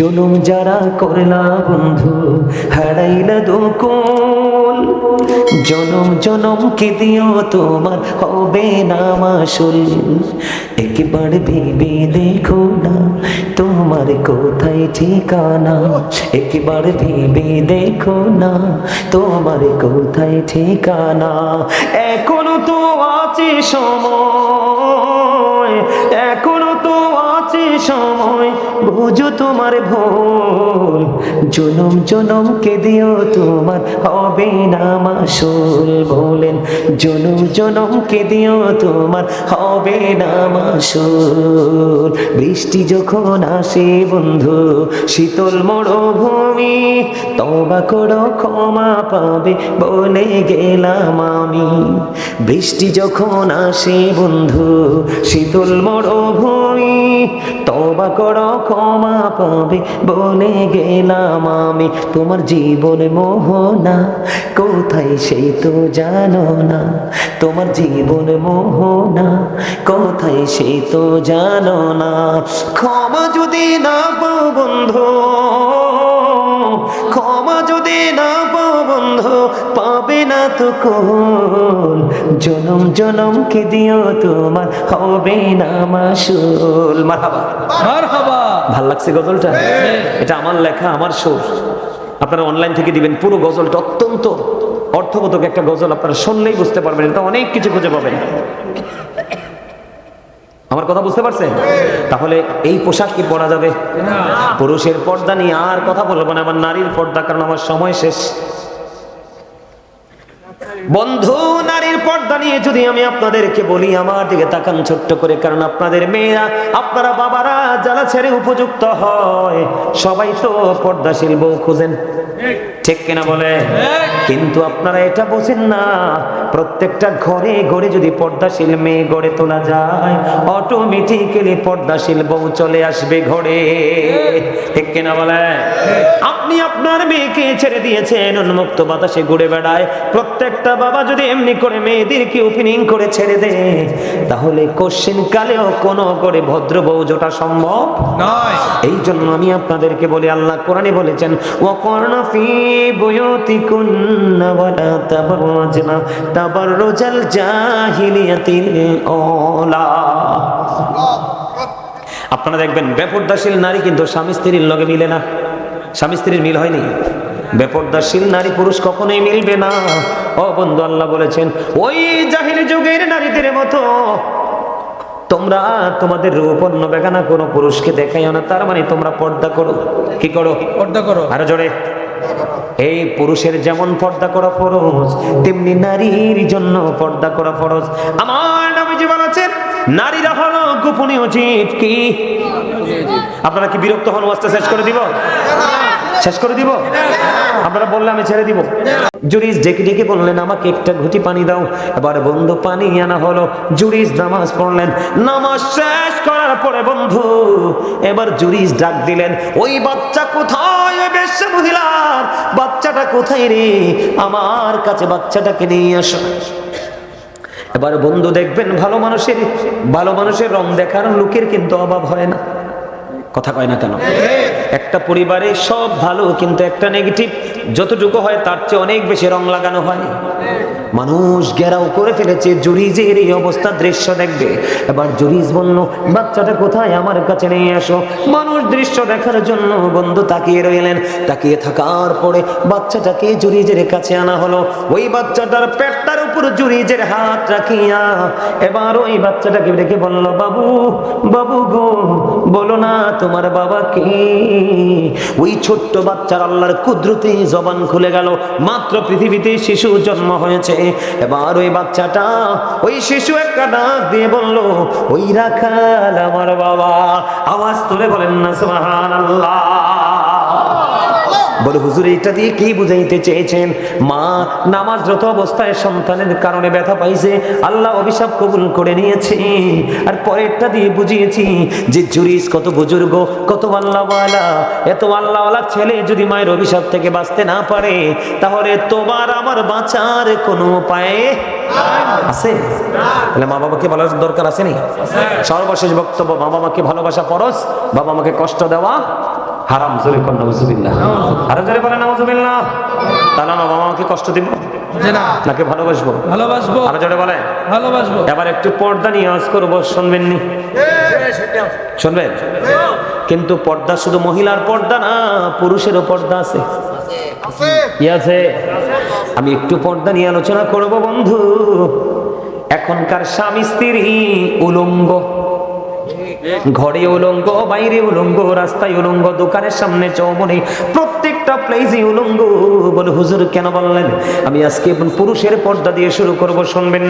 জুলুম যারা করলা বন্ধু, হারাইলা দুকুল। জনম জনম কে দিও তোমার? হবে না মাসুল। একবার ভেবে দেখো না, তোমার কোথায় ঠিকানা? একবার ভেবে দেখো না, তোমার কোথায় ঠিকানা? এখনও তো আছে সময়। সময় বুঝো তোমার ভুল। জনম জনম দিও তোমার? হবে না মাসুল বলেন। জনম জনম দিও তোমার? হবে না মাসুল। বৃষ্টি যখন আসে বন্ধু, শীতল মরুভূমি, তবা করো, ক্ষমা পাবে বলে গেলাম আমি। বৃষ্টি যখন আসে বন্ধু, শীতল মরুভূমি, তবা করো, ক্ষমা পাবে বলে গেলাম আমি, তোমার জীবন মোহনা। কোথায় সেই তো জানো না। তোমার জীবন মোহনা, কোথায় সেই তো জানো না। ক্ষমা যদি না বন্ধু পাবে না তো কোন জনম জনম কে দিও তোমার? হবে না মাসুল। মারহাবা। মারহাবা। ভালো লাগছে গজলটা? এটা আমার লেখা আমার সুর। আপনারা অনলাইন থেকে দিবেন পুরো গজলটা অত্যন্ত অর্থবোধক একটা গজল। আপনারা শুনলেই বুঝতে পারবেন এটা অনেক কিছু খুঁজে পাবেন। আমার কথা বুঝতে পারছেন? তাহলে এই পোশাক কি পরা যাবে? পুরুষের পর্দা নিয়ে আর কথা বলব না আমার নারীর পর্দা কারণ আমার সময় শেষ। বন্ধু, নারীর পর্দা নিয়ে যদি আমি আপনাদেরকে বলি, আমার দিকে তাকান ছোট্ট করে, কারণ আপনাদের মেয়েরা, আপনারা বাবারা, যারা ছেড়ে উপযুক্ত হয়, সবাই তো পর্দাশীল বউ খুঁজেন। ঠিক কিনা বলে? কিন্তু আপনারা এটা বোঝেন না প্রত্যেকটা ঘরে ঘরে যদি পর্দাশীল মেয়ে গড়ে তোলা যায় অটোমেটিক্যালি পর্দাশীল বউ চলে আসবে ঘরে। ঠিক কিনা বলে? আপনি আপনার মেয়েকে ছেড়ে দিয়েছেন উন্মুক্ত বাতাসে ঘুরে বেড়ায়। প্রত্যেকটা বাবা যদি এমনি করে মেয়েদেরকে ওপেনিং করে ছেড়ে দেয় তাহলে কোশ্চেন কালেও কোনো করে ভদ্র বউ জোটা সম্ভব? নয়। এই জন্য আমি আপনাদেরকে বলি আল্লাহ কোরআনে বলেছেন ওয়াকরনা ফি বুয়ুতিকুন্না ওয়ালা তাবাররাজনা তাবাররুজাল জাহিলিয়াতিল ওলা আপনারা দেখবেন বেপর্দাশীল নারী কিন্তু স্বামী স্ত্রীর লগে মিলে না। স্বামী স্ত্রীর মিল হয়নি। বেপর্দাশীল নারী পুরুষ কখনোই মিলবে না। ও বন্ধু আল্লাহ বলেছেন ওই জাহিলি যুগের নারীদের মতো তোমরা তোমাদের রূপ অন্য বেগানা কোনো পুরুষকে দেখাইও না। তার মানে তোমরা পর্দা করো। কি করো? পর্দা করো। আরও জোরে। এই পুরুষের যেমন পর্দা করা ফরজ, তেমনি নারীর জন্য পর্দা করা ফরজ। আমার নবীজি বলেছেন, নারীরা হলো গোপনীয় জীব কি? আপনারা কি বিরক্ত হন, ওয়াজটা শেষ করে দিব? শেষ করে দিব? আপনারা বললে আমি ছেড়ে দিব। জুরিস ডেকে ডেকে বললেন, আমাকে একটা ঘুটি পানি দাও। এবার বন্ধু, পানি আনা হলো। জুরিস নামাজ পড়লেন। নামাজ শেষ করার পরে বন্ধু, এবার জুরিস ডাক দিলেন, ওই বাচ্চা কোথায়? মহিলার বাচ্চাটা কোথায় রে? আমার কাছে বাচ্চাটাকে নিয়ে আসো। এবার বন্ধু দেখবেন, ভালো মানুষের ভালো মানুষের রং দেখার লোকের কিন্তু অভাব হয় না। কথা কয় না কেন? একটা পরিবারে সব ভালো, কিন্তু একটা নেগেটিভ যতটুকু হয় তার চেয়ে অনেক বেশি রং লাগানো হয়। মানুষ ঘেরাও করে ফেলেছে, জুরিজের এই অবস্থা দৃশ্য দেখবে। এবার জুরিজ বলল, বাচ্চাটা কোথায়? আমার কাছে নিয়ে আসো মানুষ দৃশ্য দেখার জন্য বন্ধু তাকিয়ে রইলেন। তাকিয়ে থাকার পরে বাচ্চাটাকে জুরিজের কাছে আনা হলো। ওই বাচ্চাটার পেটটার উপর জুরিজের হাত রাখিয়া এবার ওই বাচ্চাটাকে ডেকে বলল, বাবু বাবু গো, বলো না তোমার বাবা কে? ওই ছোট্ট বাচ্চার আল্লাহর কুদরতি জবান খুলে গেল। মাত্র পৃথিবীতে শিশু জন্ম হয়েছে। এবার ওই বাচ্চাটা ওই শিশু একটা ডাক দিয়ে বলল, ওই রাখাল আমার বাবা। আওয়াজ তুলে বলেন না সুবহান বলে হুজুর এটা দিয়ে কি বুঝাইতে চেয়েছেন? মা নামাজরত অবস্থায় সন্তানের কারণে ব্যথা পাইছে। আল্লাহ অভিশাপ কবুল করে নিয়েছে। আর পরেরটা দিয়ে বুঝিয়েছি যে জুরিস কত বুজুর্গ কত আল্লাহওয়ালা। এত আল্লাহওয়ালা ছেলে যদি মায়ের অভিশাপ থেকে বাঁচতে না পারে তাহলে তোমার আমার বাঁচার কোনো উপায় আছে? তাহলে মা বাবাকে ভালো দরকার আছে। নি সর্বশেষ বক্তব্য মা বাবাকে ভালোবাসা ফরজ বাবা মাকে কষ্ট দেওয়া হারাম জোরে কর নাউজুবিল্লাহ। আরও জোরে বলেন নাউজুবিল্লাহ। তাহলে আমার বাবা মাকে কষ্ট দিব? নাকি ভালোবাসবো? ভালোবাসবো। আরও জোরে বলেন। ভালোবাসবো। এবার একটু পর্দা নিয়ে আজ করব শুনবেন নি? শুনবেন? কিন্তু পর্দা শুধু মহিলার পর্দা না পুরুষেরও পর্দা আছে। আছে? আমি একটু পর্দা নিয়ে আলোচনা করব বন্ধু। এখনকার স্বামী স্ত্রী উলঙ্গ। ঘরে উলঙ্গ বাইরে উলঙ্গ রাস্তায় উলঙ্গ দোকানের সামনে চৌমনে প্রত্যেকটা প্লেসে উলঙ্গ। বলে হুজুর কেন বললেন? আমি আজকে পুরুষের পর্দা দিয়ে শুরু করব শুনবেন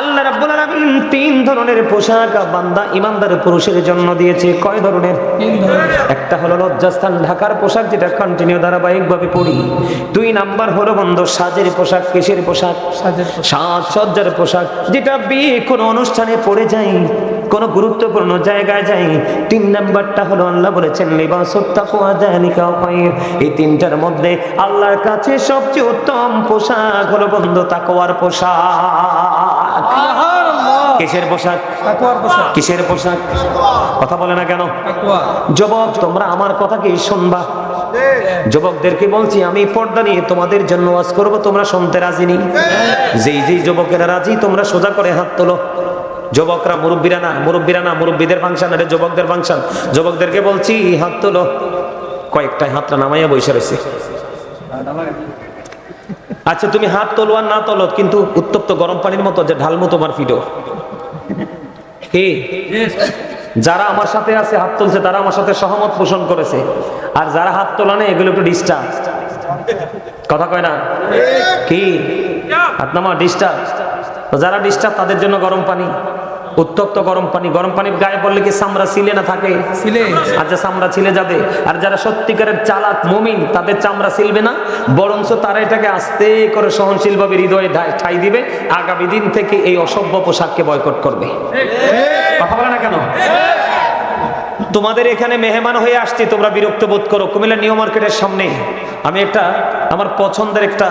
আল্লাহ রাব্বুল আলামিন তিন ধরনের পোশাক বান্দা ইমানদার পুরুষের জন্য দিয়েছে। কয় ধরনের? তিন একটা হলো লজ্জাস্থান ঢাকার পোশাক যেটা কন্টিনিউ ধারাবাহিকভাবে পরি দুই নাম্বার হলো বন্ধ সাজের পোশাক কেশের পোশাক? সাজের পোশাক। সাজ সজ্জার পোশাক যেটা বিয়ে কোনো অনুষ্ঠানে পড়ে যাই কোনো গুরুত্বপূর্ণ জায়গায় যাই তিন নাম্বারটা হলো আল্লাহ বলেছেন এই তিনটার মধ্যে আল্লাহর কাছে সবচেয়ে উত্তম পোশাক হলো বন্ধু তাকওয়ার পোশাক। কিসের পোশাক? কিসের পোশাক? কথা বলে না কেন? যুবক তোমরা আমার কথা কি শুনবা? যুবকদেরকে বলছি আমি পর্দা নিয়ে তোমাদের জন্য ওয়াজ করব তোমরা শুনতে রাজি নি? যেই যেই যুবকেরা রাজি তোমরা সোজা করে হাত তোলো। যুবকরা মুরব্বীরা না মুরব্বীরা না মুরব্বীদের ফাংশন এটা যুবকদের ফাংশন যুবকদেরকে বলছি হাত তোলো। কয়েকটা হাতটা নামাইয়া বসে রয়েছে আচ্ছা তুমি হাত তোলো আর না তোলো কিন্তু উত্তপ্ত গরম পানির মতো যে ঢালমো তোমার ফিডো। কি? যারা আমার সাথে আছে হাত তুলছে তারা আমার সাথে সহমত পোষণ করেছে। আর যারা হাত তোলা নেই এগুলো একটু ডিস্টার্ব কথা কয় না? কি? হাত নামা ডিস্টার্ব যারা ডিস্টার্ব তাদের জন্য গরম পানি উত্তপ্ত গরম পানি। গরম পানির গায়ে পড়লে কি চামড়া সিলে না থাকে? ছিলে। আর যে চামড়া ছিলে যাবে। আর যারা সত্যিকারের চালাক মমিন তাদের চামড়া সিলবে না বরঞ্চ তারা এটাকে আস্তে করে সহনশীল ভাবে হৃদয়ে ঠাই দিবে। আগামী দিন থেকে এই অসভ্য পোশাককে বয়কট করবে। কথা বলে না কেন? তোমাদের এখানে মেহমান হয়ে আসছি তোমরা বিরক্ত বোধ করো। কুমিল্লা নিউ মার্কেটের সামনে। আমি একটা আমার পছন্দের একটা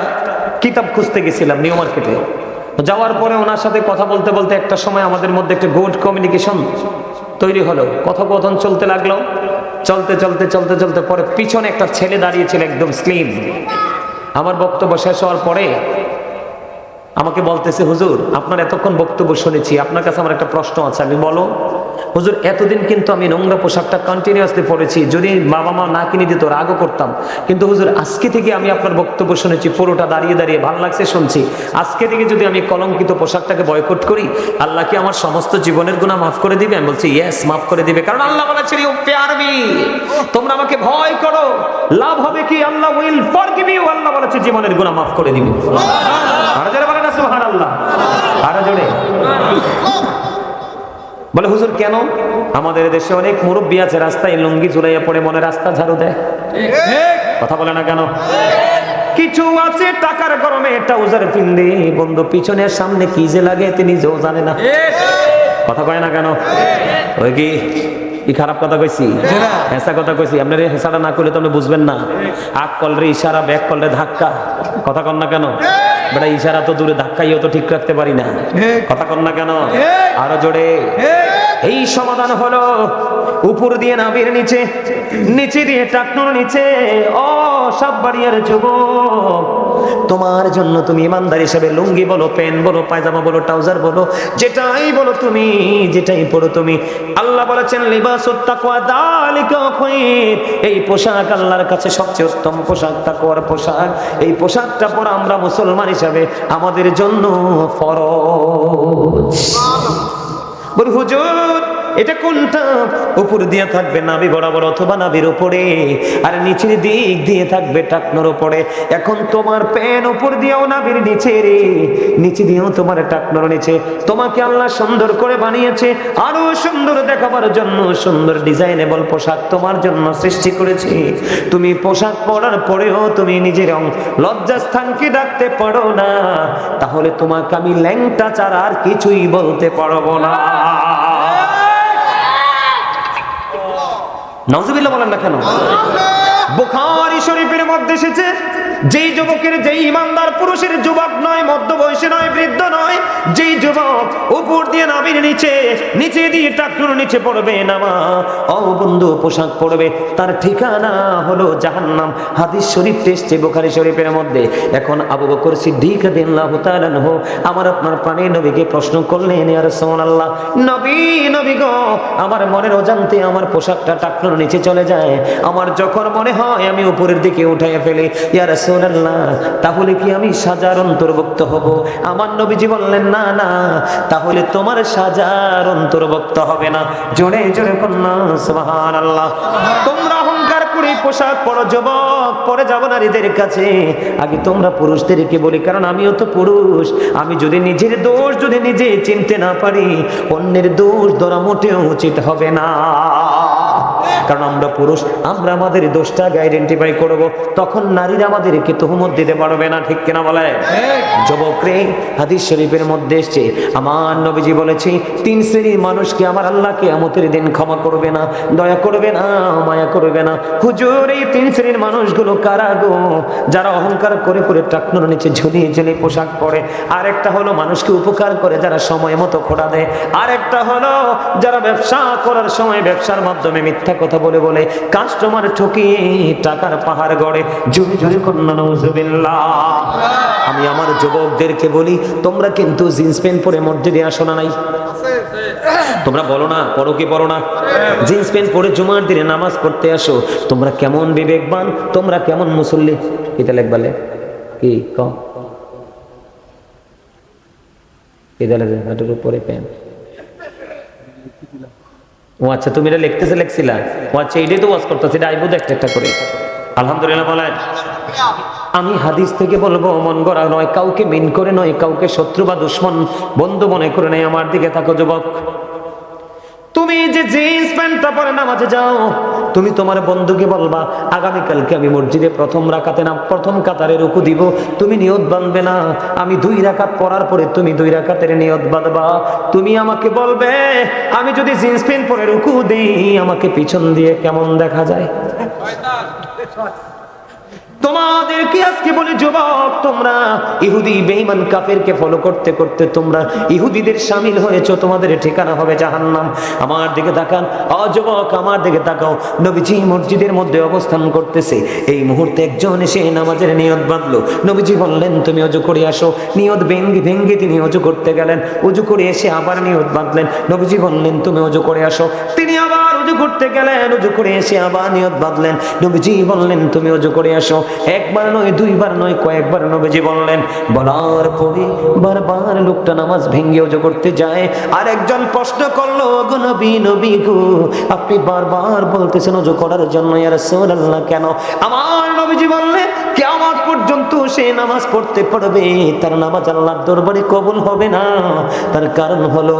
কিতাব খুঁজতে গেছিলাম নিউ মার্কেটে। যাওয়ার পরে ওনার সাথে কথা বলতে বলতে একটা সময় আমাদের মধ্যে একটা গুড কমিউনিকেশন তৈরি হলো। কথোপকথন চলতে লাগল। চলতে চলতে চলতে চলতে পরে পিছনে একটা ছেলে দাঁড়িয়েছিল একদম স্লিম আমার বক্তব্য শেষ হওয়ার পরে আমাকে বলতেছে, হুজুর, আপনার এতক্ষণ বক্তব্য শুনেছি। আপনার কাছে আমার একটা প্রশ্ন আছে। আমি বলো হুজুর, এতদিন কিন্তু আমি নোংরা পোশাকটা কন্টিনিউয়াসলি পরেছি। যদি বাবা মা না কিনে দিত, রাগও করতাম। কিন্তু হুজুর, আজকে থেকে আমি আপনার বক্তব্য শুনেছি, পুরোটা দাঁড়িয়ে দাঁড়িয়ে ভালো লাগছে শুনছি। আজকে থেকে যদি আমি কলঙ্কিত পোশাকটাকে বয়কট করি, আল্লাহ কি আমার সমস্ত জীবনের গুণা মাফ করে দিবে? আমি বলছি ইয়েস মাফ করে দিবে। কারণ আল্লাহ বলেছেন ইউ ফেয়ার মি তোমরা আমাকে ভয় করো। লাভ হবে কি? Allah will forgive you Allah বলেছে, জীবনের গুণা মাফ করে দিবে। আরও জোরে বলেন আরও জোরে। বলে, হুজুর, কেন? আমাদের দেশে অনেক মুরব্বী আছে, রাস্তায় লুঙ্গি ঝুলাইয়া পড়ে মনে রাস্তা ঝাড়ু দেয়। কথা বলে না কেন? কিছু আছে টাকার গরমে, ট্রাউজার পিন্দে বন্ধু, পিছনের সামনে কি যে লাগে তিনি যেও জানে না। কথা কয় না কেন? ওই কি? কি খারাপ কথা কইছি? হেসা কথা কইছি। আপনার এই হেসাটা না করলে তো আপনি বুঝবেন না। আগ কলরে ইশারা ব্যাক কলরে ধাক্কা। কথা কন না কেন? বেটা ইশারা তো দূরে ধাক্কাইও তো ঠিক রাখতে পারি না। কথা কন না কেন? আরও জোরে। এই সমাধান হলো উপর দিয়ে নাবির নিচে নিচে দিয়ে টাকনোর নিচে। ও সব বাড়িয়ার যুবক। তোমার জন্য তুমি ইমানদার হিসেবে লুঙ্গি বলো, প্যান্ট বলো, পায়জামা বলো, ট্রাউজার বলো, যেটাই বলো তুমি, যেটাই পড়ো তুমি। আল্লাহ বলেছেন, লিবাস এই পোশাক আল্লাহর কাছে সবচেয়ে উত্তম পোশাক, তাকওয়ার পোশাক। এই পোশাকটা পরা আমরা মুসলমান হিসাবে আমাদের জন্য ফরজ। বল, হুজুর এটা কোনটা? উপর দিয়ে থাকবে নাবি বরাবর অথবা নাবির উপরে, আর নিচের দিক দিয়ে থাকবে টাকনোর উপরে। এখন তোমার প্যান উপর দিয়েও নাবির নিচে রে, নিচে দিয়েও তোমার টাকনোর নিচে। তোমাকে আল্লাহ সুন্দর করে বানিয়েছে, আরও সুন্দর দেখাবার জন্য, সুন্দর ডিজাইনেবল পোশাক তোমার জন্য সৃষ্টি করেছে। তুমি পোশাক পরার পরেও তুমি নিজের লজ্জাস্থানকে ডাকতে পারো না, তাহলে তোমাকে আমি ল্যাংটা ছাড়া আর কিছুই বলতে পারব না। নজবিল্লা বলেন না কেন? বুখারী শরীফের মধ্যে এসেছে, যেই যুবকের, যেই ইমানদার পুরুষের যুবক নয় মধ্য বয়সে নয়, বৃদ্ধ নয়, যেই যুবক উপর দিয়ে নাবির নিচে নিচে দিয়ে টাকুর নিচে পড়বে, নামা, ও বন্ধু, পোশাক পড়বে তার ঠিকানা হলো জাহান্নাম। হাদিস শরীফ টেস্টে বুখারী শরীফের মধ্যে। এখন আবু বকর সিদ্দিক রাদিয়াল্লাহু তাআলা আনহু আমার আপনার প্রাণের নবীকে প্রশ্ন করলেন, ইয়া রাসূলুল্লাহ, নবী নবী গো, আমার মনের অজান্তে আমার পোশাকটা টাকনোর নিচে চলে যায়। আমার যখন মনে হয়, আমি উপরের দিকে উঠাইয়া ফেলি। ইয়া রাসূলুল্লাহ, তাহলে কি আমি সাজার অন্তর্ভুক্ত হব? আমার নবীজি বললেন, না না, তাহলে তোমার সাজার অন্তর্ভুক্ত হবে না। জোরে জোরে কন্যা, সুবহানাল্লাহ। তোমরা অহংকার করে পোশাক পরো, যুবক, পরে যাব নারীদের কাছে। আগে তোমরা পুরুষদেরকে বলি, কারণ আমিও তো পুরুষ। আমি যদি নিজের দোষ যদি নিজে চিনতে না পারি, অন্যের দোষ ধরা মোটেও উচিত হবে না। কারণ আমরা পুরুষ আমরা আমাদের দোষটা আইডেন্টিফাই করব। তখন নারীরা আমাদেরকে তহমত দিতে পারবে না ঠিক কিনা বলে? যুবক রে হাদিস শরীফের মধ্যে এসছে আমার নবীজি বলেছে তিন শ্রেণির মানুষকে আমার আল্লাহকে আমতের দিন ক্ষমা করবে না দয়া করবে না মায়া করবে না। হুজুর এই তিন শ্রেণির মানুষগুলো কারা গো? যারা অহংকার করে করে টাকনোর নিচে ঝুলিয়ে ঝুলিয়ে পোশাক পরে আরেকটা হলো মানুষকে উপকার করে যারা সময় মতো খোড়া দেয় আরেকটা হলো যারা ব্যবসা করার সময় ব্যবসার মাধ্যমে মিথ্যা কথা বলে বলে কাস্টমার ঠকিয়ে টাকার পাহাড় গড়ে। জুড়ে জুড়ে কন্যা নজুবিল্লাহ আমি আমার যুবকদেরকে বলি, তোমরা কিন্তু জিন্স প্যান্ট পরে মসজিদে আসো না নাই? তোমরা বলো না, পড়ো কি পড়ো না? জিন্স প্যান্ট পরে জুমার দিনে নামাজ পড়তে আসো। তোমরা কেমন বিবেকবান, তোমরা কেমন মুসল্লি? এটা লেখবালে কি? কম এটা লেখবে হাঁটুর উপরে প্যান্ট। ও আচ্ছা তুমি এটা লিখতেছে, লিখছিলা? ও আচ্ছা এটাই তো ওয়াজ করতেছি, এটা আইবো একটা একটা করে। আলহামদুলিল্লাহ বলেন আমি হাদিস থেকে বলব, মন গড়া নয়, কাউকে মিন করে নয়, কাউকে শত্রু বা দুশ্মন। বন্ধু মনে করে নয় আমার দিকে থাকো, যুবক। তুমি যে জিন্স প্যান্টটা পরে নামাজে যাও তুমি তোমার বন্ধুকে বলবা, আগামীকালকে আমি মসজিদে প্রথম রাখাতে না প্রথম কাতারে রুকু দিব, তুমি নিয়ত বাঁধবে না। আমি দুই রাকাত পরার পরে তুমি দুই রাকাতের নিয়ত বাঁধবা। তুমি আমাকে বলবে, আমি যদি জিন্স প্যান্ট পরে রুকু দিই, আমাকে পিছন দিয়ে কেমন দেখা যায়? তোমাদেরকে আজকে বলি যুবক তোমরা ইহুদি বেঈমান কাফেরকে ফলো করতে করতে তোমরা ইহুদিদের সামিল হয়েছো, তোমাদের ঠিকানা হবে জাহান্নাম। আমার দিকে তাকান অযুবক আমার দিকে তাকাও। নবীজি মসজিদের মধ্যে অবস্থান করতেছে। এই মুহূর্তে একজন এসে নামাজের নিয়ত বাঁধলো। নবীজি বললেন, তুমি অজু করে আসো। নিয়ত ভেঙ্গি ভেঙ্গি তিনি অজু করতে গেলেন। অজু করে এসে আবার নিয়ত বাঁধলেন। নবীজি বললেন, তুমি অজু করে আসো। তিনি আবার অজু করতে গেলেন, অজু করে এসে আবার নিয়ত বাঁধলেন। নবীজি বললেন, তুমি অজু করে আসো। একবার নয়, দুইবার নয়, কয়েকবার নবীজি বললেন, বলার পরে বারবার লোকটা নামাজ ভেঙ্গে অজু করতে যায়। আর একজন প্রশ্ন করল, গো নবী নবী গো, আপনি বারবার বলতেছেন অজু করার জন্য, ইয়া রাসূলুল্লাহ, কেন? আমার নবীজি বললেন, কিয়ামত পর্যন্ত সে নামাজ পড়তে পারবে তার নামাজ আল্লাহর দরবারে কবুল হবে না। তার কারণ হলো,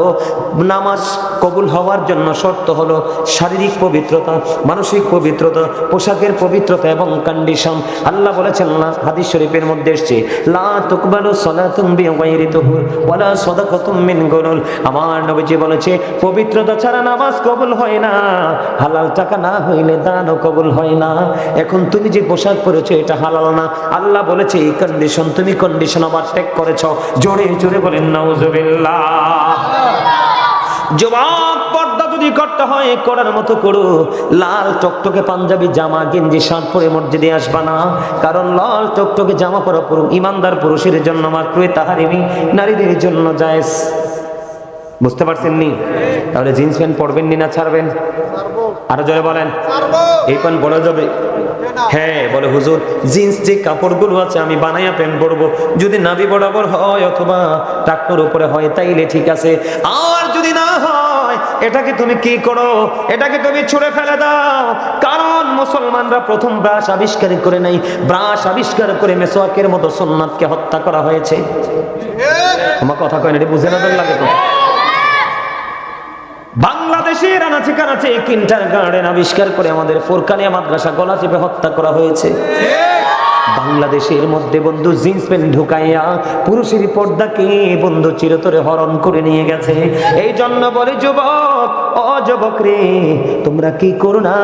নামাজ কবুল হওয়ার জন্য শর্ত হলো শারীরিক পবিত্রতা, মানসিক পবিত্রতা, পোশাকের পবিত্রতা এবং কন্ডিশন আল্লাহ বলেছেন, না, হাদিস শরীফের মধ্যে এসেছে, লা তুকবালু সালাতুম বিগাইরি তুহুর ওয়ালা সাদাকাতুম মিন গুলুল আমার নবীজি বলেছে, পবিত্রতা ছাড়া নামাজ কবুল হয় না, হালাল টাকা না হইলে দানও কবুল হয় না। এখন তুমি যে পোশাক পরেছো, এটা হালাল না। আল্লাহ বলেছে, এই কন্ডিশন তুমি কন্ডিশন আমার ত্যাগ করেছ। জোরে জোরে বলেন, নাউজুবিল্লাহ। পর্দা যদি করতে হয় করার মতো করো। লাল টকটকে পাঞ্জাবি জামা গেঞ্জি শার্ট পরে মসজিদে আসবা না। কারণ লাল টকটকে জামা পরা পুরো ইমানদার পুরুষের জন্য মাত্রই তাহারিমি নারীদের জন্য জায়েজ। বুঝতে পারছেন নি? তাহলে জিন্স প্যান্ট পরবেন নি না ছাড়বেন? আরও জোরে বলেন। এই প্যান্ট বড় যাবে? হ্যাঁ বলে হুজুর জিন্স যে কাপড়গুলো আছে আমি বানাইয়া প্যান্ট পরবো। যদি নাভি বরাবর হয় অথবা ট্রাক্টর উপরে হয় তাইলে ঠিক আছে। আর যদি না হয় এটাকে তুমি কি করো? এটাকে তুমি ছুঁড়ে ফেলে দাও। কারণ মুসলমানরা প্রথম ব্রাশ আবিষ্কার করে নাই। ব্রাশ আবিষ্কার করে মেসোয়াকের মতো সোননাথকে হত্যা করা হয়েছে। আমার কথা কয় না, এটা বুঝে না লাগে তো। বাংলাদেশের আনাচে কানাচে কিন্টার গার্ডেন আবিষ্কার করে আমাদের ফোরকানিয়া মাদ্রাসা গলা চেপে হত্যা করা হয়েছে। বাংলাদেশের মধ্যে বন্ধু জিন্স প্যান্ট ঢুকাইয়া পুরুষের পর্দাকে বন্ধু চিরতরে হরণ করে নিয়ে গেছে। এই জন্য বলে যুবক ও যুবক রে তোমরা কি করো না?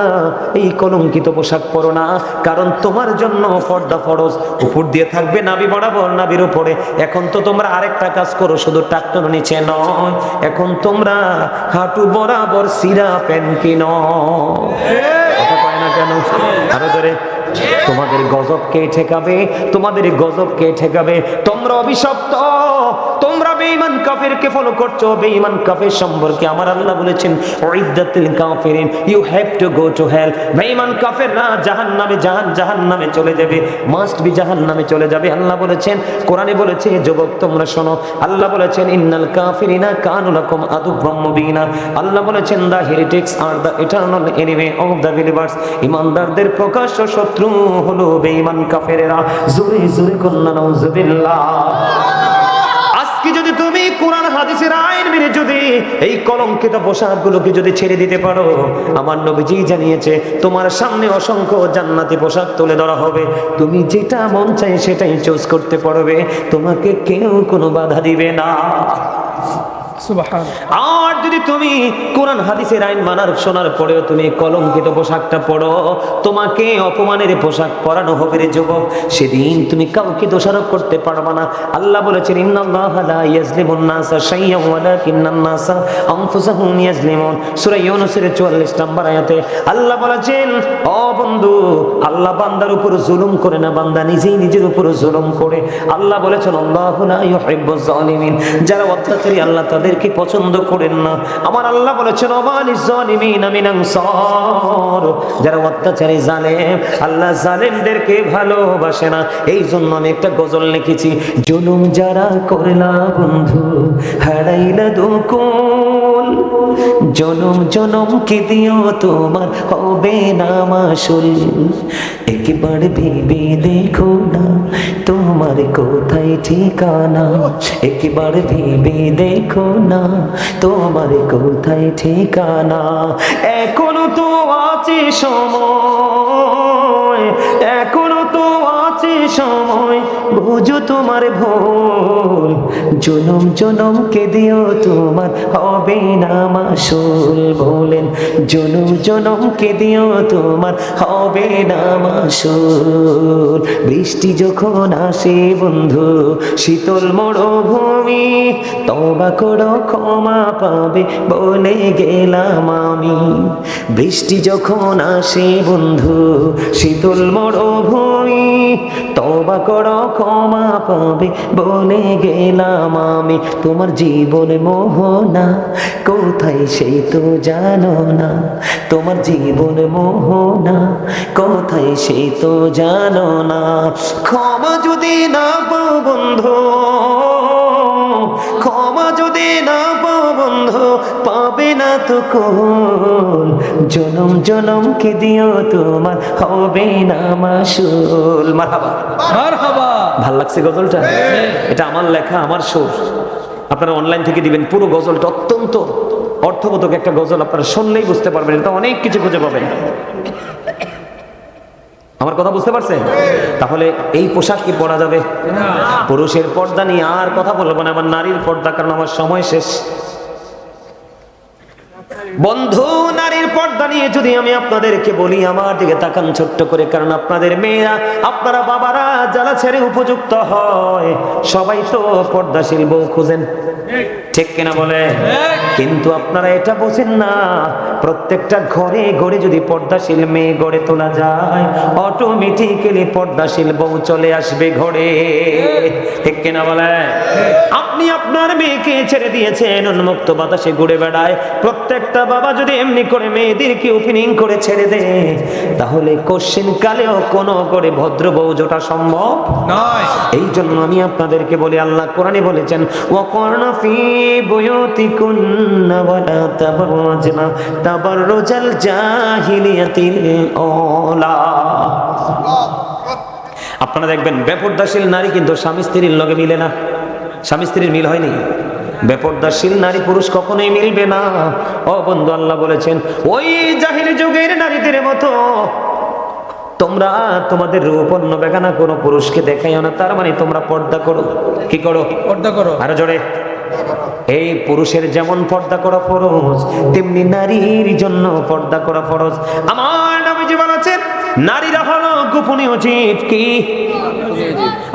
এই কলঙ্কিত পোশাক পরো না কারণ তোমার জন্য পর্দা ফরজ। উপর দিয়ে থাকবে নাবি বরাবর নাবির উপরে। এখন তো তোমরা আরেকটা কাজ করো শুধু টাকটন নিচে নয়। এখন তোমরা হাঁটু বরাবর সিরা প্যান্ট কিনো। কথা কয় না কেন? আরও ধরে তোমাদের গজব কে ঠেকাবে? তোমাদের গজব কে ঠেকাবে? তোমরা অভিশপ্ত। তোমরা বেঈমান কাফেরকে ফলো করছ। বেঈমান কাফের সম্পর্কে আমার আল্লাহ বলেছেন ওয়াইদাতুল কাফিরিন you have to go to hell বেঈমান কাফেররা জাহান্নামে জাহান, জাহান্নামে চলে যাবে। মাস্ট বি জাহান্নামে চলে যাবে। আল্লাহ বলেছেন, কোরআনে বলেছে যুবক, তোমরা শোনো। আল্লাহ বলেছেন, ইন্নাল কাফিরিনা কানু লাকুম আদুব্বাম মুবিনা। আল্লাহ বলেছেন the heretics R the eternal enemy of the believers ইমানদারদের প্রকাশ্য শত্রু হলো বেঈমান কাফেরেরা। জোরে জোরে কন্না নাউজুবিল্লাহ। আজকে যদি তুমি কোরআন, হাদিসের আইন মেনে যদি এই কলঙ্কিত পোশাকগুলোকে যদি ছেড়ে দিতে পারো, আমার নবীজি জানিয়েছে, তোমার সামনে অসংখ্য জান্নাতি পোশাক তুলে ধরা হবে। তুমি যেটা মন চাই সেটাই চুজ করতে পারবে। তোমাকে কেউ কোনো বাধা দিবে না। আর যদি তুমি কোরআন, হাদিসের আইন মানার, শোনার পরেও তুমি কলঙ্কিত পোশাকটা পরো তোমাকে অপমানের পোশাক পরানো হবে রে যুবক। সেদিন তুমি কাউকে দোষারোপ করতে পারবে না। আল্লাহ বলেছেন, ইন্নাল্লাহ লা ইয়াজলিমুন নাসা নাসা আনফুসাহুম ইয়াজলিমুন। সূরা ইউনূসের 44 নম্বর আয়াতে আল্লাহ বলেছেন ও বন্ধু, আল্লাহ বান্দার উপর জুলুম করে না, বান্দা নিজেই নিজের উপর জুলুম করে। আল্লাহ বলেছেন, আল্লাহু লা ইউহিব্বুজ জালিমিন। যারা অত্যাচারী, আল্লাহ তাদেরকে পছন্দ করেন না। আমার আল্লাহ বলেছেন যারা অত্যাচারী, জালেম, আল্লাহ জালেমদেরকে ভালোবাসে না। এই জন্য আমি একটা গজল লিখেছি, জুলুম যারা করলা বন্ধু, হারাইলা দুকুল জনম জনম কে দিও তোমার? হবে না মাসুল। একবার ভেবে দেখো না তোমার কোথায় ঠিকানা। একবার ভেবে দেখো না তোমার কোথায় ঠিকানা। এখনও তো আছে সময়, এখনও সময় বুঝো তোমার ভুল। জনম জনম দিও তোমার, হবে না মাসুল। বলেন জনম জনম দিও তোমার, হবে না মাসুল। বৃষ্টি যখন আসে বন্ধু, শীতল মরুভূমি, তবা করো, ক্ষমা পাবে বলে গেলাম আমি। বৃষ্টি যখন আসে বন্ধু, শীতল মরুভূমি তবা করো, ক্ষমা পাবে, বলে গেলাম আমি। তোমার জীবন মোহনা, কোথায় সেই তো জানো না। তোমার জীবন মোহনা, কোথায় সেই তো জানো না। ক্ষমা যদি না পাও বন্ধু না তো কোন জনম জনম কে দিও তোমার? হবে না মাসুল। মারহাবা। মারহাবা। ভালো লাগছে গজলটা? এটা আমার লেখা আমার সুর। আপনারা অনলাইন থেকে দিবেন পুরো গজলটা অত্যন্ত অর্থবোধক একটা গজল। আপনারা শুনলেই বুঝতে পারবেন এটা অনেক কিছু খুঁজে পাবেন। আমার কথা বুঝতে পারছেন? তাহলে এই পোশাক কি পরা যাবে? পুরুষের পর্দা নিয়ে আর কথা বলব না আমার নারীর পর্দা কারণ আমার সময় শেষ। বন্ধু, নারীর পর্দা নিয়ে যদি আমি আপনাদেরকে বলি, আমার দিকে তাকান ছোট্ট করে, কারণ আপনাদের মেয়েরা, আপনারা বাবারা যারা ছেড়ে উপযুক্ত হয়। সবাই তো পর্দাশীল বউ খুঁজেন। ঠিক কিনা বলে? কিন্তু আপনারা এটা বোঝেন না প্রত্যেকটা ঘরে ঘরে যদি পর্দাশীল মেয়ে গড়ে তোলা যায় অটোমেটিক্যালি পর্দাশীল বউ চলে আসবে ঘরে। ঠিক কিনা বলে? আপনি আপনার মেয়েকে ছেড়ে দিয়েছেন উন্মুক্ত বাতাসে ঘুরে বেড়ায়। প্রত্যেকটা বাবা যদি এমনি করে মেয়েদেরকে ওপেনিং করে ছেড়ে দেয় তাহলে কোশ্চিন কালেও কোনো করে ভদ্র বউ জোটা সম্ভব? নয়। এই জন্য আমি আপনাদেরকে বলি আল্লাহ কোরআনে বলেছেন ওয়াকর্ন ফি বুয়ুতিকুন্না ওয়ালা তাবাররাজনা তাবাররুজাল জাহিলিয়াতিল ওলা আপনারা দেখবেন বেপরদাশীল নারী কিন্তু স্বামী স্ত্রীর লগে মিলে না। স্বামী স্ত্রীর মিল হয়নি। বেপরদাশীল নারী পুরুষ কখনোই মিলবে না। ও বন্ধু আল্লাহ বলেছেন ওই জাহিলি যুগের নারীদের মতো তোমরা তোমাদের রূপ অন্য বেগানা কোনো পুরুষকে দেখাইও না। তার মানে তোমরা পর্দা করো। কি করো? পর্দা করো। আরও জোরে। এই পুরুষের যেমন পর্দা করা ফরজ, তেমনি নারীর জন্য পর্দা করা ফরজ। আমার নবীজি বলেছেন, নারীরা হলো গোপনীয় জীব কি?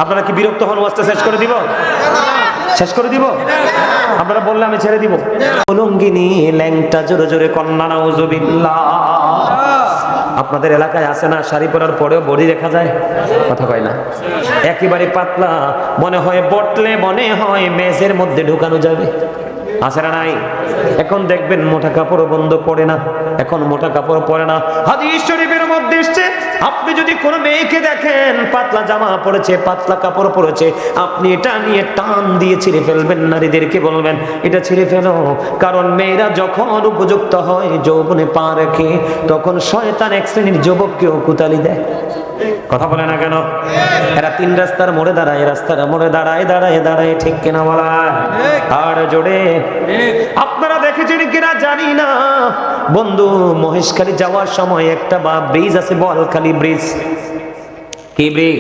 আপনারা কি বিরক্ত হন, ওয়াজটা শেষ করে দিব? শেষ করে দিব? আপনারা বললে আমি ছেড়ে দিব। উলঙ্গিনী, ল্যাংটা, জোরে জোরে কন্যা, নাউজুবিল্লাহ। আপনাদের এলাকায় আছে না, শাড়ি পরার পরেও বডি দেখা যায়? কথা কয় না। একেবারে পাতলা, মনে হয় বটলে মনে হয় মেজের মধ্যে ঢুকানো যাবে। আছে না নাই? এখন দেখবেন মোটা কাপড় বন্ধ পড়ে না, এখন মোটা কাপড় পরে না। হাদিস শরীফের মধ্যে এসছে, আপনি যদি কোনো মেয়েকে দেখেন, পাতলা জামা পরেছে, পাতলা কাপড় পরেছে, আপনি এটা নিয়ে টান দিয়ে ছিঁড়ে ফেলবেন, নারীদেরকে বলবেন, এটা ছিঁড়ে ফেলো। কারণ মেয়েরা যখন উপযুক্ত হয়, যৌবনে পা রেখে, তখন শয়তান এক শ্রেণির যুবককেও কুতালি দেয়। কথা বলে না কেন? এরা তিন রাস্তার মোড়ে দাঁড়ায় রাস্তার মোড়ে দাঁড়ায় দাঁড়ায় দাঁড়ায়, ঠিক কিনা বলা? আর জোরে, আপনারা দেখেছেন কিনা জানি না। বন্ধু, মহেশখালী যাওয়ার সময় একটা বা ব্রিজ আছে, বলখালী ব্রিজ। কি ব্রিজ?